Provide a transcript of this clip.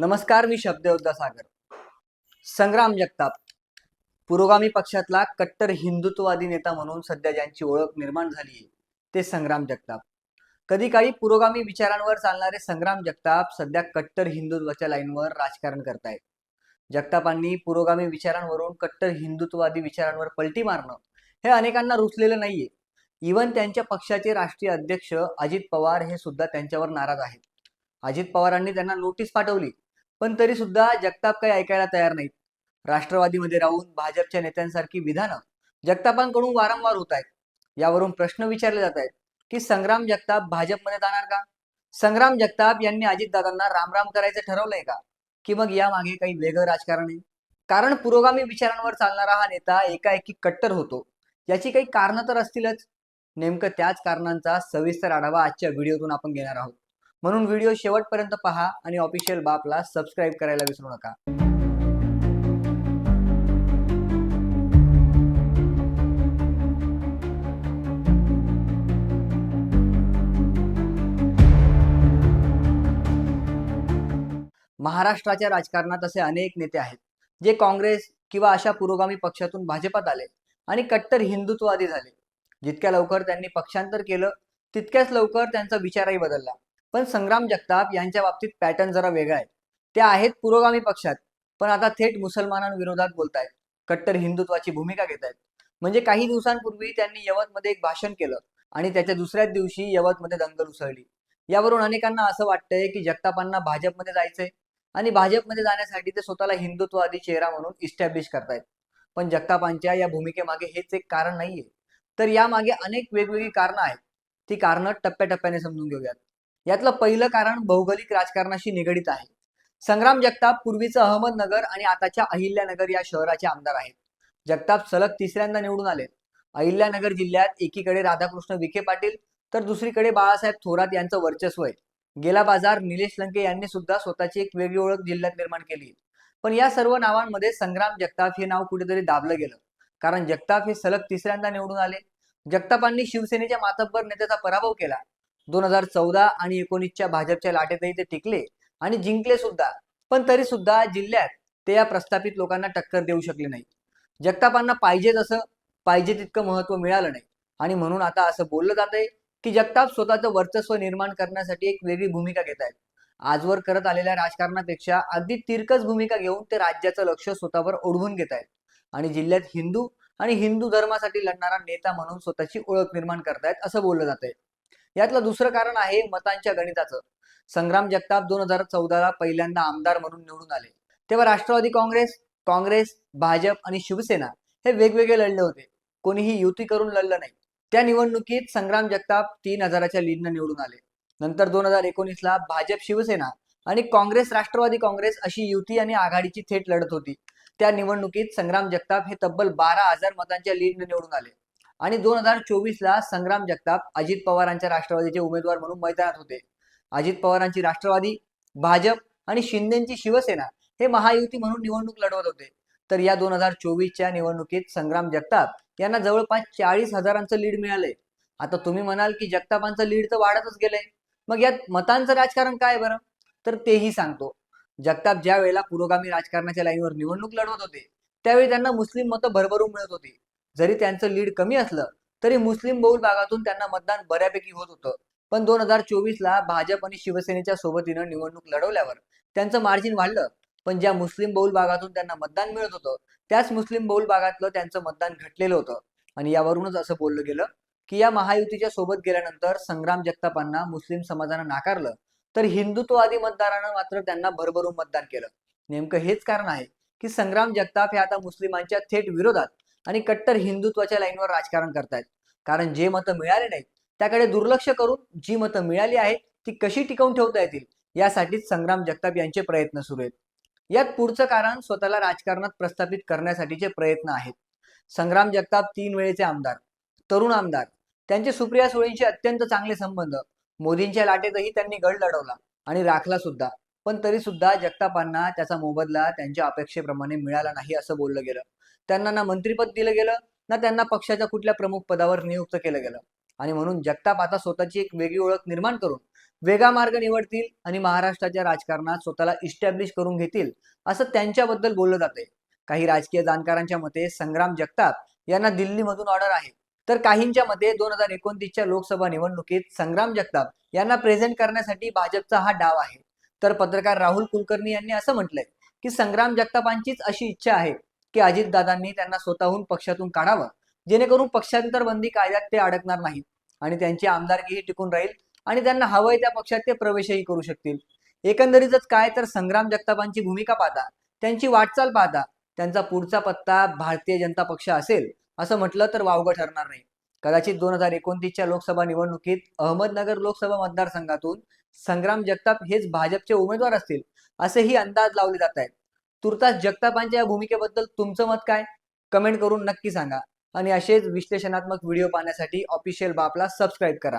नमस्कार मी शब्दयोद्धा सागर. संग्राम जगताप. पुरोगामी पक्षातला कट्टर हिंदुत्ववादी नेता म्हणून सध्या ज्यांची ओळख निर्माण झाली आहे ते संग्राम जगताप. कधी काळी पुरोगामी विचारांवर चालणारे संग्राम जगताप सध्या कट्टर हिंदुत्वाच्या लाईनवर राजकारण करतायत. जगतापांनी पुरोगामी विचारांवरून कट्टर हिंदुत्ववादी विचारांवर पलटी मारणं हे अनेकांना रुचलेलं नाहीये. इवन त्यांच्या पक्षाचे राष्ट्रीय अध्यक्ष अजित पवार हे सुद्धा त्यांच्यावर नाराज आहेत. अजित पवारांनी त्यांना नोटीस पाठवली पण तरी सुद्धा जगताप काही ऐकायला तयार नाहीत. राष्ट्रवादीमध्ये राहून भाजपच्या नेत्यांसारखी विधानं जगतापांकडून वारंवार होत आहेत यावरून प्रश्न विचारले जात आहेत की संग्राम जगताप भाजपमध्ये जाणार का? संग्राम जगताप यांनी अजितदादांना रामराम करायचं ठरवलंय का? की मग यामागे काही वेगळं राजकारण आहे? कारण पुरोगामी विचारांवर चालणारा हा नेता एकाएकी कट्टर होतो. याची काही कारणं तर असतीलच. नेमकं त्याच कारणांचा सविस्तर आढावा आजच्या व्हिडिओतून आपण घेणार आहोत. म्हणून व्हिडिओ शेवटपर्यंत पहा आणि ऑफिशियल बापला सबस्क्राईब करायला विसरू नका. महाराष्ट्राच्या राजकारणात असे अनेक नेते आहेत जे काँग्रेस किंवा अशा पुरोगामी पक्षातून भाजपात आले आणि कट्टर हिंदुत्ववादी झाले. जितक्या लवकर त्यांनी पक्षांतर केलं तितक्याच लवकर त्यांचा विचारही बदलला. पण संग्राम जगताप यांच्या बाबतीत पॅटर्न जरा वेगळा आहे. ते आहेत पुरोगामी पक्षात पण आता थेट मुसलमानांविरोधात बोलतायत. कट्टर हिंदुत्वाची भूमिका घेत आहेत म्हणजे काही दिवसांपूर्वी त्यांनी यवतमध्ये एक भाषण केलं आणि त्याच्या दुसऱ्याच दिवशी यवतमध्ये दंगल उसळली. यावरून अनेकांना असं वाटतंय की जगतापांना भाजपमध्ये जायचंय आणि भाजपमध्ये जाण्यासाठी ते स्वतःला हिंदुत्ववादी चेहरा म्हणून इस्टॅब्लिश करतायत. पण जगतापांच्या या भूमिकेमागे हेच एक कारण नाहीये. तर यामागे अनेक वेगवेगळी कारणं आहेत. ती कारणं टप्प्याटप्प्याने समजून घेऊयात. यातलं पहिलं कारण भौगोलिक राजकारणाशी निगडीत आहे. संग्राम जगताप पूर्वीचं अहमदनगर आणि आताच्या अहिल्यानगर या शहराचे आमदार आहेत. जगताप सलग तिसऱ्यांदा निवडून आले. अहिल्यानगर जिल्ह्यात एकीकडे राधाकृष्ण विखे पाटील तर दुसरीकडे बाळासाहेब थोरात यांचं वर्चस्व आहे. गेला बाजार निलेश लंके यांनी सुद्धा स्वतःची एक वेगळी ओळख जिल्ह्यात निर्माण केली पण या सर्व नावांमध्ये संग्राम जगताप हे नाव कुठेतरी दाबलं गेलं. कारण जगताप हे सलग तिसऱ्यांदा निवडून आले. जगतापांनी शिवसेनेच्या मातब्बर नेत्याचा पराभव केला. दोन हजार चौदा आणि एकोणीसच्या भाजपच्या लाटेतही ते टिकले आणि जिंकले सुद्धा. पण तरी सुद्धा जिल्ह्यात ते या प्रस्थापित लोकांना टक्कर देऊ शकले नाही जगतापांना पाहिजे तसं पाहिजे तितकं महत्त्व मिळालं नाही. आणि म्हणून आता असं बोललं जातंय की जगताप स्वतःचं वर्चस्व निर्माण करण्यासाठी एक वेगळी भूमिका घेत आहेत. आजवर करत आलेल्या राजकारणापेक्षा अगदी तिरकस भूमिका घेऊन ते राज्याचं लक्ष स्वतःवर ओढवून घेत आहेत. आणि जिल्ह्यात हिंदू आणि हिंदू धर्मासाठी लढणारा नेता म्हणून स्वतःची ओळख निर्माण करतायत असं बोललं जातंय. यातलं दुसरं कारण आहे मतांच्या गणिताचं. संग्राम जगताप दोन हजार चौदाला पहिल्यांदा आमदार म्हणून निवडून आले. तेव्हा राष्ट्रवादी काँग्रेस काँग्रेस भाजप आणि शिवसेना हे वेगवेगळे लढले होते. कोणीही युती करून लढलं नाही. त्या निवडणुकीत संग्राम जगताप तीन हजाराच्या लीडनं निवडून आले. नंतर दोन हजार एकोणीसला भाजप शिवसेना आणि काँग्रेस राष्ट्रवादी काँग्रेस अशी युती आणि आघाडीची थेट लढत होती. त्या निवडणुकीत संग्राम जगताप हे तब्बल बारा हजार मतांच्या लीडनं निवडून आले. आणि दोन हजार चोवीसला संग्राम जगताप अजित पवारांच्या राष्ट्रवादीचे उमेदवार म्हणून मैदानात होते. अजित पवारांची राष्ट्रवादी भाजप आणि शिंदेची शिवसेना हे महायुती म्हणून निवडणूक लढवत होते. तर या दोन हजार चोवीसच्या निवडणुकीत संग्राम जगताप यांना जवळपास चाळीस हजारांचं लीड मिळालंय आता तुम्ही म्हणाल की जगतापांचं लीड तर वाढतच गेलंय. मग यात मतांचं राजकारण काय बरं? तर तेही सांगतो. जगताप ज्या वेळेला पुरोगामी राजकारणाच्या लाईनवर निवडणूक लढवत होते त्यावेळी त्यांना मुस्लिम मतं भरभरून मिळत होती. जरी त्यांचं लीड कमी असलं तरी मुस्लिम बहुल भागातून त्यांना मतदान बऱ्यापैकी होत होतं. पण दोन हजार चोवीसला भाजप आणि शिवसेनेच्या सोबतीनं निवडणूक लढवल्यावर त्यांचं मार्जिन वाढलं. पण ज्या मुस्लिम बहुल भागातून त्यांना मतदान मिळत होतं त्याच मुस्लिम बहुल भागातलं त्यांचं मतदान घटलेलं होतं. आणि यावरूनच असं बोललं गेलं की या महायुतीच्या सोबत गेल्यानंतर संग्राम जगतापांना मुस्लिम समाजानं नाकारलं तर हिंदुत्ववादी मतदारानं मात्र त्यांना भरभरून मतदान केलं. नेमकं हेच कारण आहे की संग्राम जगताप हे आता मुस्लिमांच्या थेट विरोधात आणि कट्टर हिंदुत्वाच्या लाईनवर राजकारण करतायत. कारण जे मतं मिळाले नाहीत त्याकडे दुर्लक्ष करून जी मतं मिळाली आहेत ती कशी टिकवून ठेवता येतील यासाठीच संग्राम जगताप यांचे प्रयत्न सुरू आहेत. यात पुढचं कारण स्वतःला राजकारणात प्रस्थापित करण्यासाठीचे प्रयत्न आहेत. संग्राम जगताप तीन वेळेचे आमदार तरुण आमदार त्यांचे सुप्रिया सुळेंशी अत्यंत चांगले संबंध मोदींच्या लाटेतही त्यांनी गड लढवला आणि राखला सुद्धा. पण तरी सुद्धा जगतापांना त्याचा मोबदला त्यांच्या अपेक्षेप्रमाणे मिळाला नाही असं बोललं गेलं. त्यांना ना मंत्रीपद दिलं गेलं ना त्यांना पक्षाच्या कुठल्या प्रमुख पदावर नियुक्त केलं गेलं. आणि म्हणून जगताप आता स्वतःची एक वेगळी ओळख निर्माण करून वेगळा मार्ग निवडतील आणि महाराष्ट्राच्या राजकारणात स्वतःला इस्टॅब्लिश करून घेतील असं त्यांच्याबद्दल बोललं जाते काही राजकीय जाणकारांच्या मते संग्राम जगताप यांना दिल्लीमधून ऑर्डर आहे. तर काहींच्या मते दोन हजार एकोणतीसच्या लोकसभा निवडणुकीत संग्राम जगताप यांना प्रेझेंट करण्यासाठी भाजपचा हा डाव आहे. तर पत्रकार राहुल कुलकर्णी यांनी असं म्हटलंय की संग्राम जगतापांचीच अशी इच्छा आहे की अजितदादांनी त्यांना स्वतःहून पक्षातून काढावं. जेणेकरून पक्षांतर बंदी कायद्यात ते अडकणार नाहीत आणि त्यांची आमदारकीही टिकून राहील आणि त्यांना हवंय त्या पक्षात ते प्रवेशही करू शकतील. एकंदरीतच काय तर संग्राम जगतापांची भूमिका पाहता त्यांची वाटचाल पाहता त्यांचा पुढचा पत्ता भारतीय जनता पक्ष असेल असं म्हटलं तर वावगं ठरणार नाही. कदाचित दोन हजार एकोणतीसच्या लोकसभा निवडणुकीत अहमदनगर लोकसभा मतदारसंघातून संग्राम जगताप हेच भाजपचे उमेदवार असतील असेही अंदाज लावले जात आहेत. तुर्तास जगतापांच्या या भूमिकेबद्दल तुमचं मत काय? कमेंट करून नक्की सांगा. आणि असेच विश्लेषणात्मक व्हिडिओ पाहण्यासाठी ऑफिशियल बापला सबस्क्राईब करा.